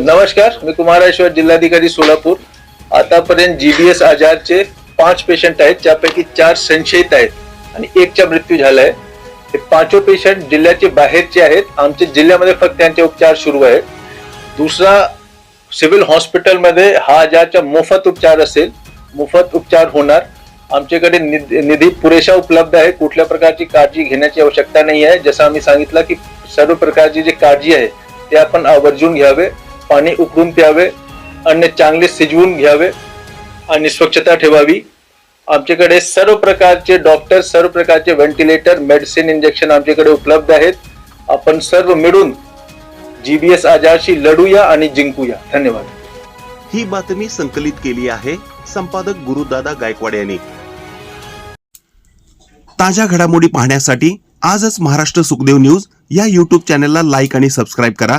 नमस्कार. मी कुमारेश्वर जिल्हाधिकारी सोलापूर. आतापर्यंत जीबीएस आजारचे पाच पेशंट आहेत ज्यापैकी चार संशयित आहेत आणि एकचा मृत्यू झाला आहे हे पाचो पेशंट जिल्ह्याचे बाहेरचे आहेत. आमच्या जिल्ह्यामध्ये फक्त त्यांचे उपचार सुरू आहेत. दुसरा सिव्हिल हॉस्पिटलमध्ये हा आजारचा मोफत उपचार असेल. मोफत उपचार होणार. आमच्याकडे निधी पुरेशा उपलब्ध आहे. कुठल्या प्रकारची काळजी घेण्याची आवश्यकता नाही आहे. जसं आम्ही सांगितलं की सर्व प्रकारची जी काळजी आहे ते आपण आवर्जून घ्यावे. पाणी उकळून प्यावे अन्न चांगले शिजवून घ्यावे आणि स्वच्छता ठेवावी. आमच्याकडे सर्व प्रकारचे डॉक्टर सर्व प्रकारचे व्हेंटिलेटर मेडिसिन इंजेक्शन आमच्याकडे उपलब्ध आहेत. आपण सर्व मिळून जीबीएस आजारशी लढूया आणि जिंकूया. धन्यवाद. ही बातमी संकलित केली आहे संपादक गुरुदादा गायकवाड यांनी. ताज्या घडामोडी पाहण्यासाठी आजच महाराष्ट्र सुखदेव न्यूज या यूट्यूब चॅनलला लाईक आणि सबस्क्राईब करा.